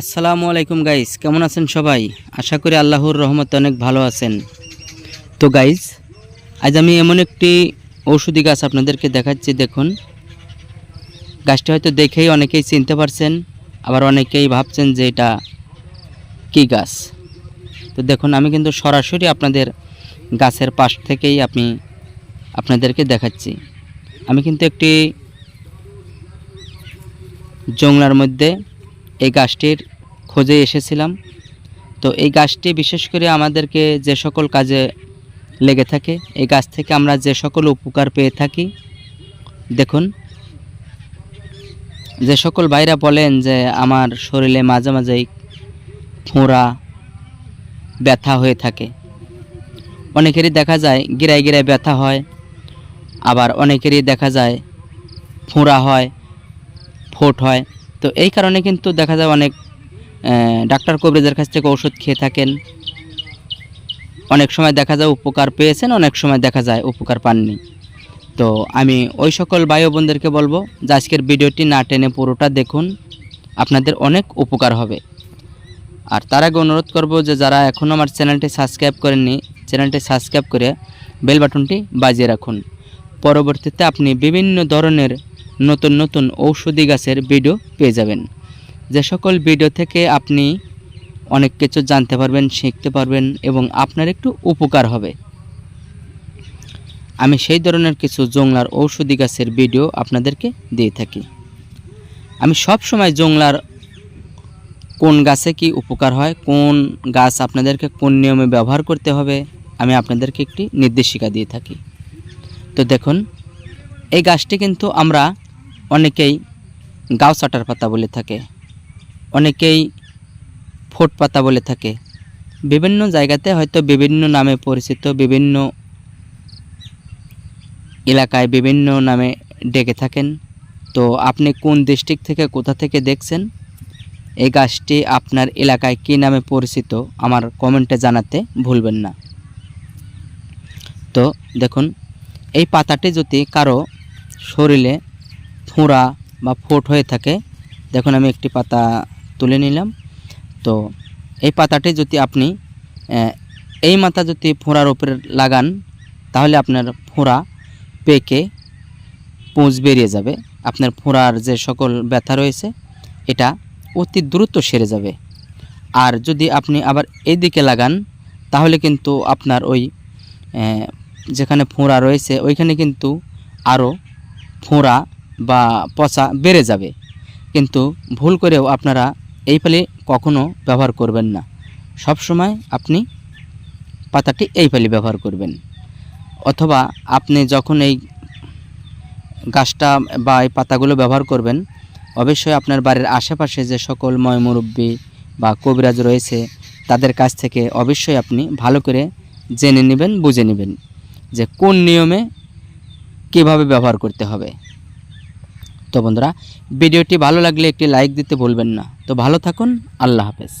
আসসালামু আলাইকুম গাইস কেমন আছেন সবাই? আশা করি আল্লাহর রহমতে অনেক ভালো আছেন। তো গাইস আজ আমি এমন একটি ঔষধি গাছ আপনাদেরকে দেখাচ্ছি, দেখুন। গাছটি হয়তো দেখেই অনেকেই চিনতে পারছেন, আবার অনেকেই ভাবছেন যে এটা কি গাছ। তো, দেখুন, আমি কিন্তু সরাসরি আপনাদের গাছের পাশ থেকেই আমি আপনাদেরকে দেখাচ্ছি। আমি কিন্তু একটি জংলার মধ্যে এই গাছটির খোঁজে এসেছিলাম। তো এই গাছটি বিশেষ করে আমাদেরকে যে সকল কাজে লেগে থাকে, এই গাছ থেকে আমরা যে সকল উপকার পেয়ে থাকি, দেখুন। যে সকল ভাইরা বলেন যে আমার শরীরে মাঝে মাঝেই ফোঁড়া, ব্যথা হয়ে থাকে। অনেকেরই দেখা যায় গিরায় গিরায় ব্যথা হয়, আবার অনেকেরই দেখা যায় ফোঁড়া হয়, ফোট হয়। তো এই কারণে কিন্তু দেখা যায় অনেক ডাক্তার কবিরাজের কাছ থেকে ওষুধ খেয়ে থাকেন। অনেক সময় দেখা যায় উপকার পেয়েছেন, অনেক সময় দেখা যায় উপকার পাননি। তো আমি ওই সকল ও বোনদেরকে বলব যে আজকের ভিডিওটি না টেনে পুরোটা দেখুন, আপনাদের অনেক উপকার হবে। আর তার আগে অনুরোধ করব যে যারা এখনও আমার চ্যানেলটি সাবস্ক্রাইব করেননি, চ্যানেলটি সাবস্ক্রাইব করে বেল বাটনটি বাজিয়ে রাখুন। পরবর্তীতে আপনি বিভিন্ন ধরনের নতুন নতুন ঔষধি গাছের ভিডিও পেয়ে যাবেন। যে সকল ভিডিও থেকে আপনি অনেক কিছু জানতে পারবেন, শিখতে পারবেন এবং আপনার একটু উপকার হবে। আমি সেই ধরনের কিছু জংলার ঔষধি গাছের ভিডিও আপনাদেরকে দিয়ে থাকি। আমি সব সময় জংলার কোন গাছে কি উপকার হয়, কোন গাছ আপনাদেরকে কোন নিয়মে ব্যবহার করতে হবে, আমি আপনাদেরকে একটি নির্দেশিকা দিয়ে থাকি। তো দেখুন, এই গাছটি কিন্তু আমরা অনেকেই গাও চাটার পাতা বলে থাকে, অনেকেই ফোট পাতা বলে থাকে। বিভিন্ন জায়গাতে হয়তো বিভিন্ন নামে পরিচিত, বিভিন্ন এলাকায় বিভিন্ন নামে ডেকে থাকেন। তো আপনি কোন ডিস্ট্রিক্ট থেকে, কোথা থেকে দেখছেন? এই গাছটি আপনার এলাকায় কী নামে পরিচিত আমার কমেন্টে জানাতে ভুলবেন না। তো দেখুন, এই পাতাটি যদি কারও শরীরে ফোঁড়া বা ফোট হয়ে থাকে। দেখুন, আমি একটি পাতা তুলে নিলাম। তো এই পাতাটি যদি আপনি এই মাথা যদি ফোঁড়ার উপরে লাগান, তাহলে আপনার ফোঁড়া পেকে পুঁজ বেরিয়ে যাবে। আপনার ফোঁড়ার যে সকল ব্যথা রয়েছে, এটা অতি দ্রুত সেরে যাবে। আর যদি আপনি আবার এই দিকে লাগান, তাহলে কিন্তু আপনার ওই যেখানে ফোঁড়া রয়েছে, ওইখানে কিন্তু আরও ফোঁড়া বা পচা বেড়ে যাবে। কিন্তু ভুল করেও আপনারা এই পালি কখনো ব্যবহার করবেন না। সব সময় আপনি পাতাটি এই পালি ব্যবহার করবেন। অথবা আপনি যখন এই গাছটা বা এই পাতাগুলো ব্যবহার করবেন, অবশ্যই আপনার বাড়ির আশেপাশে যে সকল ময়মুরব্বী বা কবিরাজ রয়েছে, তাদের কাছ থেকে অবশ্যই আপনি ভালো করে জেনে নেবেন, বুঝে নেবেন যে কোন নিয়মে কীভাবে ব্যবহার করতে হবে। তো বন্ধুরা, ভিডিওটি ভালো লাগলে একটি লাইক দিতে ভুলবেন না। তো ভালো থাকুন, আল্লাহ হাফেজ।